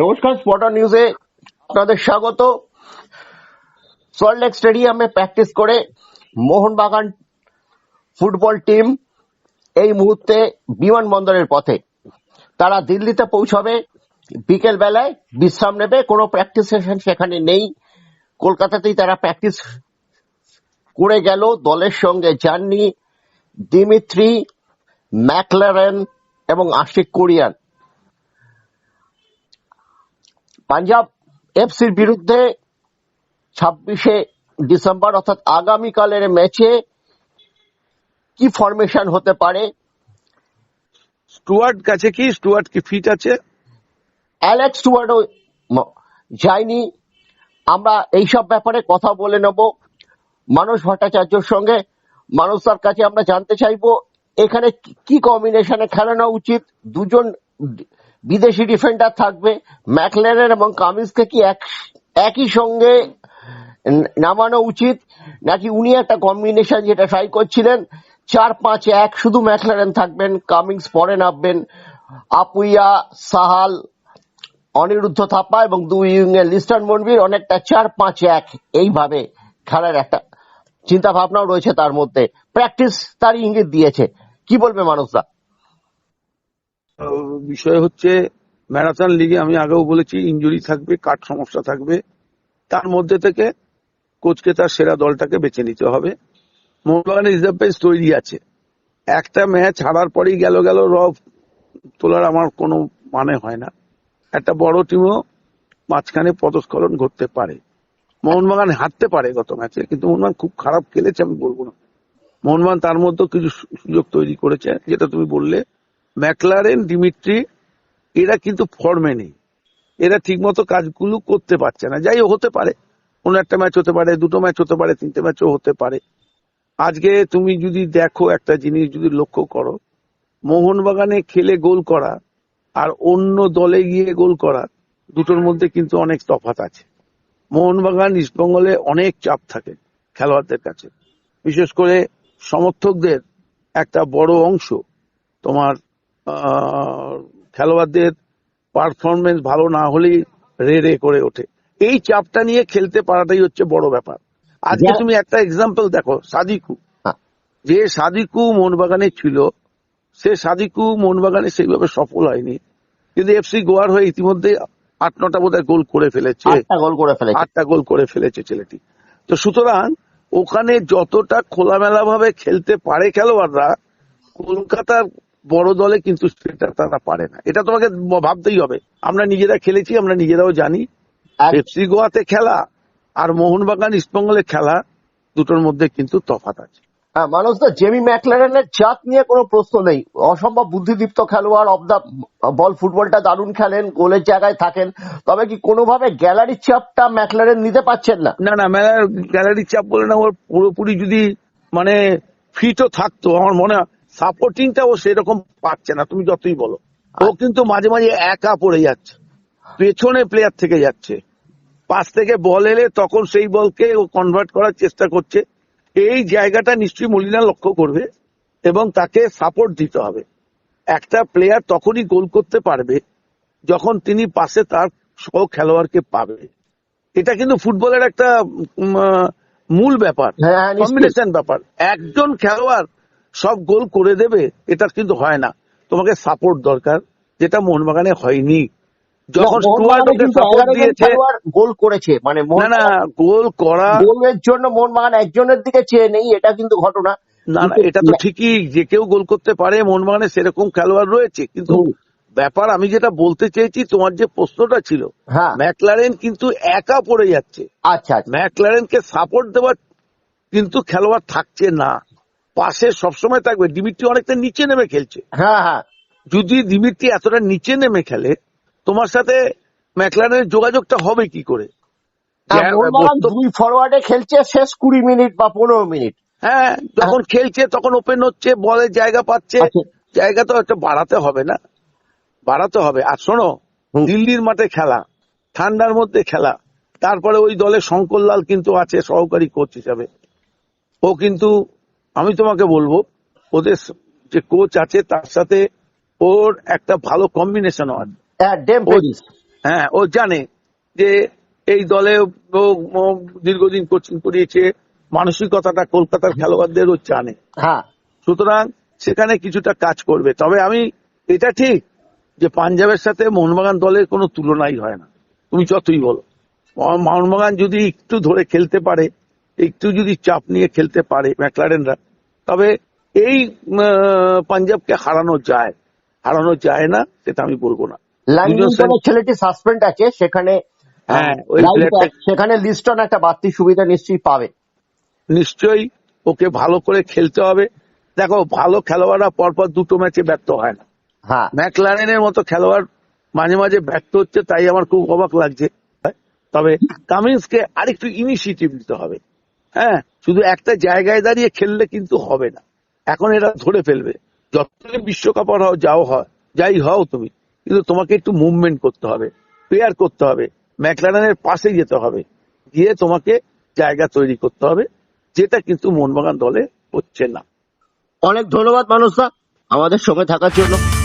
নমস্কার স্পটার নিউজে আপনাদের স্বাগত। সল্টলেক স্টেডিয়ামে প্র্যাকটিস করে মোহনবাগান ফুটবল টিম এই মুহূর্তে বিমানবন্দরের পথে। তারা দিল্লিতে পৌঁছাবে বিকেল বেলায় বিশ্রাম নেবে, কোনো প্র্যাকটিস সেশন সেখানে নেই। কলকাতাতেই তারা প্র্যাকটিস করে গেল দলের সঙ্গে যাননি দিমিত্রি, ম্যাকলারেন এবং আশিক কোরিয়ান। পাঞ্জাব এফসির বিরুদ্ধে ছাব্বিশে ডিসেম্বর অর্থাৎ আগামীকালের ম্যাচে কি ফরমেশন হতে পারে? স্টুয়ার্ট কাছে কি? স্টুয়ার্ট কি ফিট আছে? অ্যালেক্স স্টুয়ার্ডও যায়নি। আমরা এইসব ব্যাপারে কথা বলে নেব। মানস ভট্টাচার্যর সঙ্গে। মানুষ তার কাছে আমরা জানতে চাইব এখানে কি- কম্বিনেশনে খেলানো উচিত? দুজন বিদেশি ডিফেন্ডার থাকবে। ম্যাকলেনের এবং কামিন্সকে কি এক, একই সঙ্গে নামানো উচিত? নাকি উনি একটা কম্বিনেশন যেটা ট্রাই করছিলেন? চার, পাঁচ, এক, শুধু ম্যাকলারেন থাকবেন কামিংস পরে নামবেন। আপুইয়া, সাহাল, অনিরুদ্ধ থাপ্পা এবং দুই উইংয়ের লিস্টার মনবির অনেকটা চার, পাঁচ, এক, এইভাবে খেলার একটা চিন্তা ভাবনাও রয়েছে তার মধ্যে। প্র্যাকটিস তার ইঙ্গিত দিয়েছে। কি বলবে মানুষরা বিষয় হচ্ছে, ম্যারাথন লিগে আমি আগেও বলেছি ইঞ্জুরি থাকবে, কাট সমস্যা থাকবে। তার মধ্যে থেকে কোচকে তার সেরা দলটাকে বেছে নিতে হবে। মোহনবাগানের রিজার্ভ বেঞ্চ তৈরি আছে। একটা ম্যাচ হারার পরেই গেল গেল রব, তোলার আমার কোনো মানে হয় না। একটা বড় টিমও মাঝখানে পদস্খলন ঘটতে পারে। মোহনবাগান হারতে পারে গত ম্যাচে কিন্তু মোহনবাগান খুব খারাপ খেলেছে, আমি বলব না। মোহনবাগান তার মধ্যেও কিছু সুযোগ তৈরি করেছে, যেটা তুমি বললে। ম্যাকলারেন, ডিমিট্রি, এরা কিন্তু ফর্মে নেই। এরা ঠিকমতো কাজগুলো করতে পারছে না। যাই হতে পারে। কোন একটা ম্যাচ হতে পারে, দুটো ম্যাচ হতে পারে, তিনটে ম্যাচও হতে পারে। আজকে তুমি যদি দেখো একটা জিনিস, যদি লক্ষ্য করো, মোহনবাগানে খেলে গোল করা আর অন্য দলে গিয়ে গোল করা, দুটোর মধ্যে কিন্তু অনেক তফাৎ আছে। মোহনবাগান ইস্টবেঙ্গলে অনেক চাপ থাকে খেলোয়াড়দের কাছে। বিশেষ করে সমর্থকদের একটা বড় অংশ তোমার খেলোয়াড়দের পারফরমেন্স ভালো না হলেই রে রে করে ওঠে। এই চাপটা নিয়ে খেলতে পারাটাই হচ্ছে বড় ব্যাপার। আজকে তুমি একটা এক্সাম্পল দেখো সাদিকু। হ্যাঁ। যে সাদিকু মোহনবাগানে ছিল সে সাদিকু মোহনবাগানে সেইভাবে সফল হয়নি। কিন্তু এফসি গোয়ার হয়ে ইতিমধ্যে আট নটা বোধহয় গোল করে ফেলেছে। গোল করে ফেলেছে। আটটা গোল করে ফেলেছে ছেলেটি। তো সুতরাং ওখানে যতটা খোলামেলা ভাবে খেলতে পারে খেলোয়াড়রা কলকাতার বড় দলে কিন্তু সেটা তারা পারে না। এটা তোমাকে ভাবতেই হবে। আমরা নিজেরা খেলেছি আমরা নিজেরাও জানি। এফসি গোয়াতে খেলা আর মোহনবাগান ইস্টবেঙ্গলে খেলা দুটোর মধ্যে কিন্তু তফাৎ আছে। হ্যাঁ, মানুষ তো জেমি ম্যাকলারেনের জাত নিয়ে কোনো প্রশ্ন নেই। অসম্ভব বুদ্ধিদীপ্ত খেলোয়াড় অব দা বল ফুটবলটা দারুণ খেলেন গোলের জায়গায় থাকেন। তবে কি কোনোভাবে গ্যালারির চাপটা ম্যাকলারেন নিতে পারছেন না? না না গ্যালারির চাপ বলে না ওর পুরোপুরি যদি মানে ফিটও থাকতো আমার মনে হয় সাপোর্টিংটা ও সেরকম পাচ্ছে না তুমি যতই বলো। ও কিন্তু মাঝে মাঝে একা পড়ে যাচ্ছে পেছনে প্লেয়ার থেকে যাচ্ছে। পাশ থেকে বল এলে তখন সেই বলকে ও কনভার্ট করার চেষ্টা করছে। এই জায়গাটা নিশ্চয়ই মলিনা লক্ষ্য করবে এবং তাকে সাপোর্ট দিতে হবে। একটা প্লেয়ার তখনই গোল করতে পারবে যখন তিনি পাশে তার সহ খেলোয়াড়কে পাবে। এটা কিন্তু ফুটবলের একটা মূল ব্যাপার হ্যাঁ, হ্যাঁ। কম্বিনেশন ব্যাপার। একজন খেলোয়াড় সব গোল করে দেবে এটা কিন্তু হয় না। তোমাকে সাপোর্ট দরকার যেটা মোহনবাগানে হয়নি। যখন সাপোর্ট দিয়েছে গোল করেছে মানে না না গোল করা গোলের জন্য মোহনবাগান একজনের দিকে চেয়ে নেই এটা কিন্তু ঘটনা। না না এটা তো ঠিকই যে কেউ গোল করতে পারে মোহনবাগানে সেরকম খেলোয়াড় রয়েছে। কিন্তু ব্যাপার আমি যেটা বলতে চেয়েছি তোমার যে প্রশ্নটা ছিল হ্যাঁ। ম্যাকলারেন কিন্তু একা পড়ে যাচ্ছে। আচ্ছা আচ্ছা। ম্যাকলারেনকে সাপোর্ট দেওয়ার কিন্তু খেলোয়াড় থাকছে না। পাশে সবসময় থাকবে। ডিমিট্রি অনেকটা নিচে নেমে খেলছে। হ্যাঁ হ্যাঁ। যদি ডিমিট্রি এতটা নিচে নেমে খেলে তোমার সাথে ম্যাকলারেনের যোগাযোগটা হবে কি করে? হ্যাঁ, দুই ফরওয়ার্ডে খেলছে শেষ কুড়ি মিনিট বা পনেরো মিনিট। হ্যাঁ যখন খেলছে তখন ওপেন হচ্ছে বলের জায়গা পাচ্ছে। আচ্ছা। জায়গা তো একটা বাড়াতে হবে না। বাড়াতে হবে। আর শোনো দিল্লির মাঠে খেলা ঠান্ডার মধ্যে খেলা। তারপরে ওই দলে শঙ্করলাল কিন্তু আছে সহকারী কোচ হিসাবে। ও কিন্তু আমি তোমাকে বলব ওদের যে কোচ আছে তার সাথে ওর একটা ভালো কম্বিনেশন হ্যাঁ। হ্যাঁ ও জানে যে এই দলে ও দীর্ঘদিন কোচিং করিয়েছে মানসিকতাটা কলকাতার খেলোয়াড়দের ও জানে। হ্যাঁ। সুতরাং সেখানে কিছুটা কাজ করবে। তবে আমি এটা ঠিক যে পাঞ্জাবের সাথে মোহনবাগান দলের কোনো তুলনাই হয় না। তুমি যতই বলো। মোহন- মোহনবাগান যদি একটু ধরে খেলতে পারে একটু যদি চাপ নিয়ে খেলতে পারে ম্যাকলারেনরা তবে এই পাঞ্জাবকে হারানো যায়। হারানো যায় না সেটা আমি বলব না। ছেলেটি সাসপেন্ড আছে সেখানে হ্যাঁ, সেখানে লিস্টন একটা বাড়তি সুবিধা নিশ্চয়ই পাবে। নিশ্চয়ই ওকে ভালো করে খেলতে হবে। দেখো ভালো খেলোয়াড়রা পরপর দুটো ম্যাচে ব্যর্থ হয় না। হ্যাঁ। ম্যাকলারেনের মতো খেলোয়াড় মাঝে মাঝে ব্যর্থ হচ্ছে তাই আমার খুব অবাক লাগছে। তবে কামিন্সকে আরেকটু ইনিশিয়েটিভ নিতে হবে। হ্যাঁ শুধু একটা জায়গায় দাঁড়িয়ে খেললে কিন্তু হবে না। এখন এরা ধরে ফেলবে। যত বিশ্বকাপ হও যাও হয়, যাই হও তুমি, কিন্তু তোমাকে একটু মুভমেন্ট করতে হবে প্রেয়ার করতে হবে ম্যাকলারেনের পাশে যেতে হবে, গিয়ে তোমাকে জায়গা তৈরি করতে হবে, যেটা কিন্তু মোহনবাগান দলে হচ্ছে না। অনেক ধন্যবাদ মানুষরা আমাদের সঙ্গে থাকার জন্য।